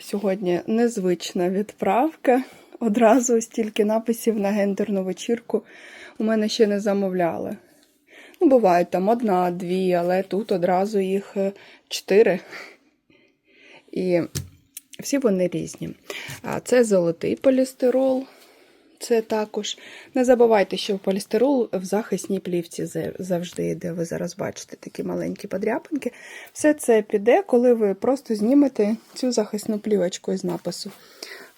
Сьогодні незвична відправка. Одразу стільки написів на гендерну вечірку у мене ще не замовляли. Ну, бувають там одна, дві, але тут одразу їх е, чотири. І всі вони різні. А Це золотий полістирол. Це також. Не забувайте, що полістирол в захисній плівці завжди йде. Ви зараз бачите такі маленькі подряпинки. Все це піде, коли ви просто знімете цю захисну плівочку із напису.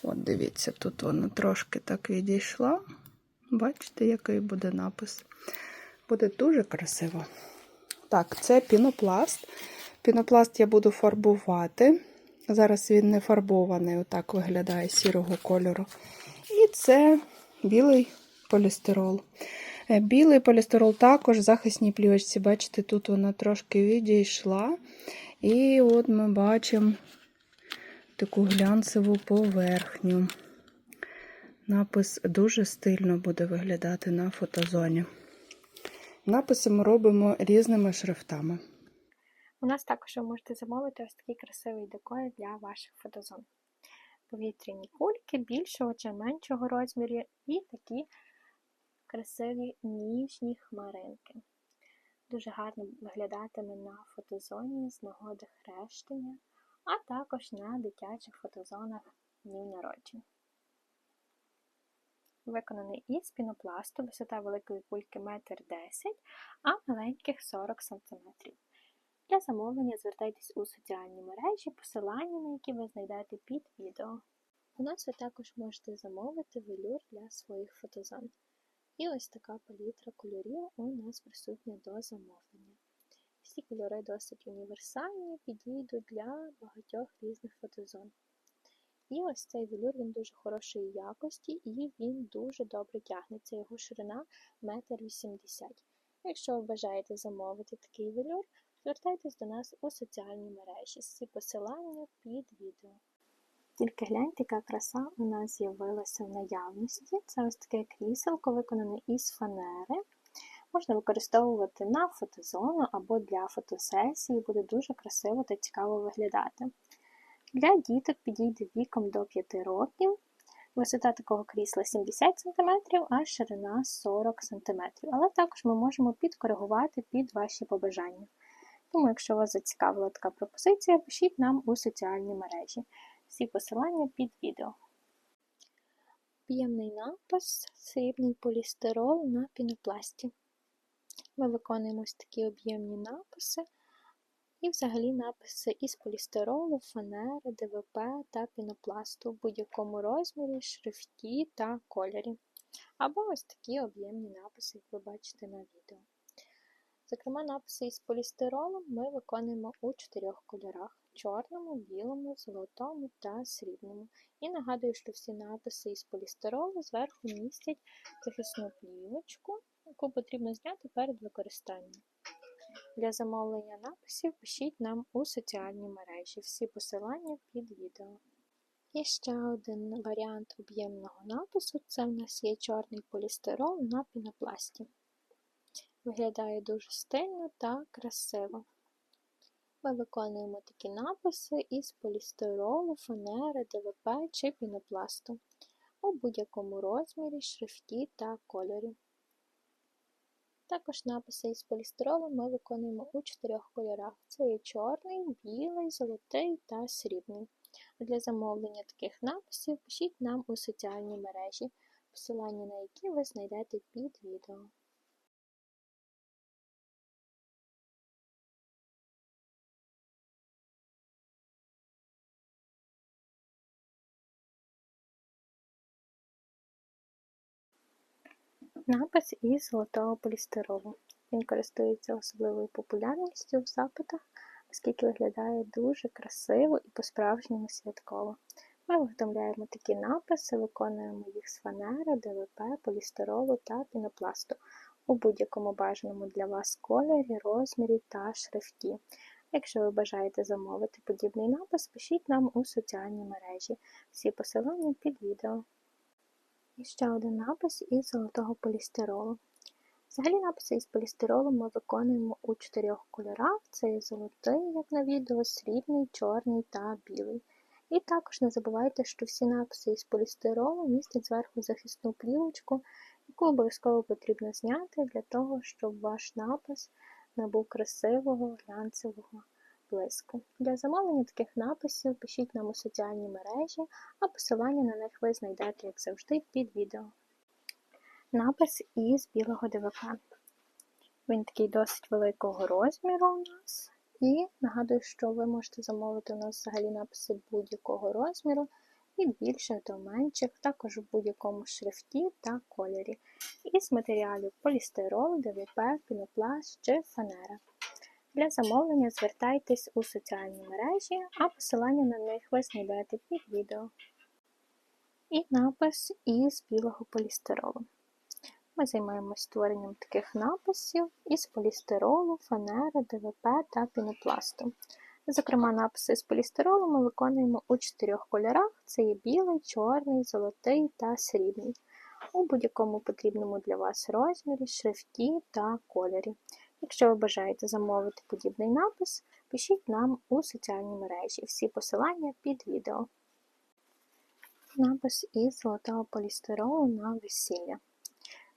От дивіться, тут вона трошки так відійшла. Бачите, який буде напис. Буде дуже красиво. Так, це пінопласт. Пінопласт я буду фарбувати. Зараз він не фарбований, отак виглядає сірого кольору. І це білий полістирол. Е, Білий полістирол також в захисній плівочці. Бачите, тут вона трошки відійшла. І от ми бачимо таку глянцеву поверхню. Напис дуже стильно буде виглядати на фотозоні. Написи ми робимо різними шрифтами. У нас також ви можете замовити ось такий красивий декор для ваших фотозон. Повітряні кульки більшого чи меншого розміру і такі красиві ніжні хмаринки. Дуже гарно виглядатиме на фотозоні з нагоди хрещення, а також на дитячих фотозонах днів народжень. Виконаний із пінопласту, висота великої кульки 1,10 м, а маленьких 40 см. Для замовлення звертайтесь у соціальні мережі, посилання на які ви знайдете під відео. У нас ви також можете замовити велюр для своїх фотозон. І ось така палітра кольорів у нас присутня до замовлення. Всі кольори досить універсальні, підійдуть для багатьох різних фотозон. І ось цей велюр він дуже хорошої якості і він дуже добре тягнеться. Його ширина 1,80 м. Якщо ви бажаєте замовити такий велюр, звертайтесь до нас у соціальні мережі. Всі посилання під відео. Тільки гляньте, яка краса у нас з'явилася в наявності. Це ось таке кріселко, виконане із фанери. Можна використовувати на фотозону або для фотосесії, буде дуже красиво та цікаво виглядати. Для діток підійде віком до 5 років. Висота такого крісла 70 см, а ширина 40 см. Але також ми можемо підкоригувати під ваші побажання. Тому, якщо вас зацікавила така пропозиція, пишіть нам у соціальні мережі. Всі посилання під відео. Об'ємний напис, срібний полістирол на пінопласті. Ми виконуємо ось такі об'ємні написи. І взагалі написи із полістиролу, фанери, ДВП та пінопласту в будь-якому розмірі, шрифті та кольорі. Або ось такі об'ємні написи, як ви бачите на відео. Зокрема, написи із полістиролом ми виконуємо у чотирьох кольорах: чорному, білому, золотому та срібному. І нагадую, що всі написи із полістиролу зверху містять захисну плівочку, яку потрібно зняти перед використанням. Для замовлення написів пишіть нам у соціальні мережі. Всі посилання під відео. І ще один варіант об'ємного напису це в нас є чорний полістирол на пінопласті. Виглядає дуже стильно та красиво. Ми виконуємо такі написи із полістиролу, фанери, ДВП чи пінопласту у будь-якому розмірі, шрифті та кольорі. Також написи із полістиролу ми виконуємо у чотирьох кольорах: це є чорний, білий, золотий та срібний. Для замовлення таких написів пишіть нам у соціальні мережі, посилання на які ви знайдете під відео. Напис із золотого полістиролу. Він користується особливою популярністю в запитах, оскільки виглядає дуже красиво і по-справжньому святково. Ми виготовляємо такі написи, виконуємо їх з фанери, ДВП, полістиролу та пінопласту у будь-якому бажаному для вас кольорі, розмірі та шрифті. Якщо ви бажаєте замовити подібний напис, пишіть нам у соціальні мережі. Всі посилання під відео. І ще один напис із золотого полістиролу. Взагалі написи із полістиролу ми виконуємо у чотирьох кольорах: це золотий, як на відео, срібний, чорний та білий. І також не забувайте, що всі написи із полістиролу містять зверху захисну плівочку, яку обов'язково потрібно зняти для того, щоб ваш напис набув красивого глянцевого блиску. Для замовлення таких написів пишіть нам у соціальні мережі, а посилання на них ви знайдете, як завжди, під відео. Напис із білого ДВП. Він такий досить великого розміру у нас. І нагадую, що ви можете замовити у нас взагалі написи будь-якого розміру, від більших до менших, також в будь-якому шрифті та кольорі. Із матеріалів полістирол, ДВП, пінопласт чи фанера. Для замовлення звертайтесь у соціальні мережі, а посилання на них ви знайдете під відео. І напис із білого полістиролу. Ми займаємося створенням таких написів із полістиролу, фанери, ДВП та пінопласту. Зокрема, написи з полістиролу ми виконуємо у чотирьох кольорах: це є білий, чорний, золотий та срібний, у будь-якому потрібному для вас розмірі, шрифті та кольорі. Якщо ви бажаєте замовити подібний напис, пишіть нам у соціальні мережі. Всі посилання під відео. Напис із золотого полістиролу на весілля.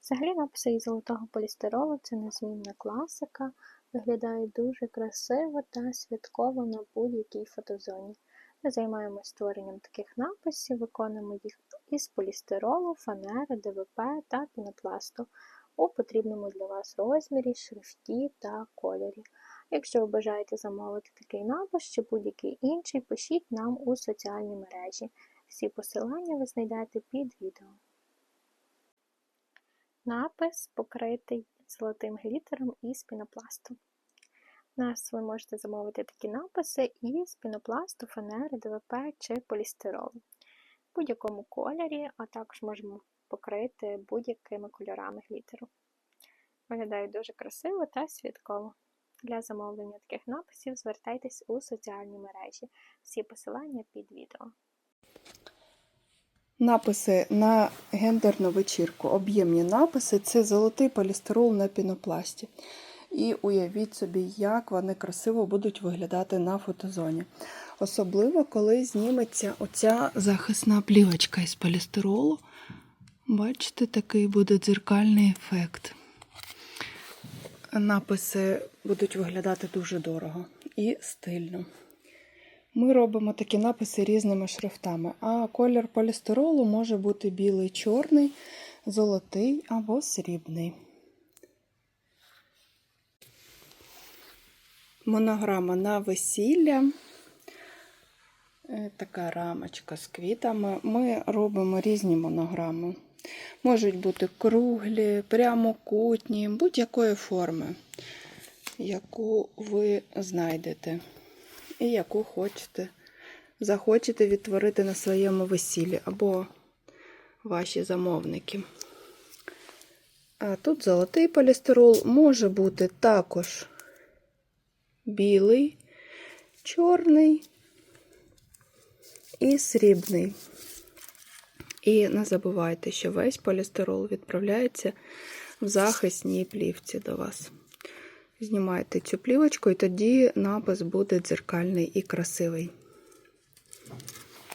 Взагалі написи із золотого полістиролу це незмінна класика, виглядає дуже красиво та святково на будь-якій фотозоні. Ми займаємося створенням таких написів, виконуємо їх із полістиролу, фанери, ДВП та пінопласту у потрібному для вас розмірі, шрифті та кольорі. Якщо ви бажаєте замовити такий напис чи будь-який інший, пишіть нам у соціальні мережі. Всі посилання ви знайдете під відео. Напис покритий золотим глітером із пінопласту. У нас ви можете замовити такі написи із пінопласту, фанери, ДВП чи полістиролу. В будь-якому кольорі, а також можемо покрити будь-якими кольорами глітеру. Виглядає дуже красиво та святково. Для замовлення таких написів звертайтесь у соціальні мережі. Всі посилання під відео. Написи на гендерну вечірку. Об'ємні написи це золотий полістирол на пінопласті. І уявіть собі, як вони красиво будуть виглядати на фотозоні. Особливо, коли зніметься оця захисна плівочка із полістиролу. Бачите, такий буде дзеркальний ефект. Написи будуть виглядати дуже дорого і стильно. Ми робимо такі написи різними шрифтами, а колір полістиролу може бути білий, чорний, золотий або срібний. Монограма на весілля. Е, Така рамочка з квітами. Ми робимо різні монограми. Можуть бути круглі, прямокутні, будь-якої форми, яку ви знайдете і яку хочете, захочете відтворити на своєму весіллі або ваші замовники. А тут золотий полістирол може бути також білий, чорний і срібний. І не забувайте, що весь полістирол відправляється в захисній плівці до вас. Знімайте цю плівочку, і тоді напис буде дзеркальний і красивий.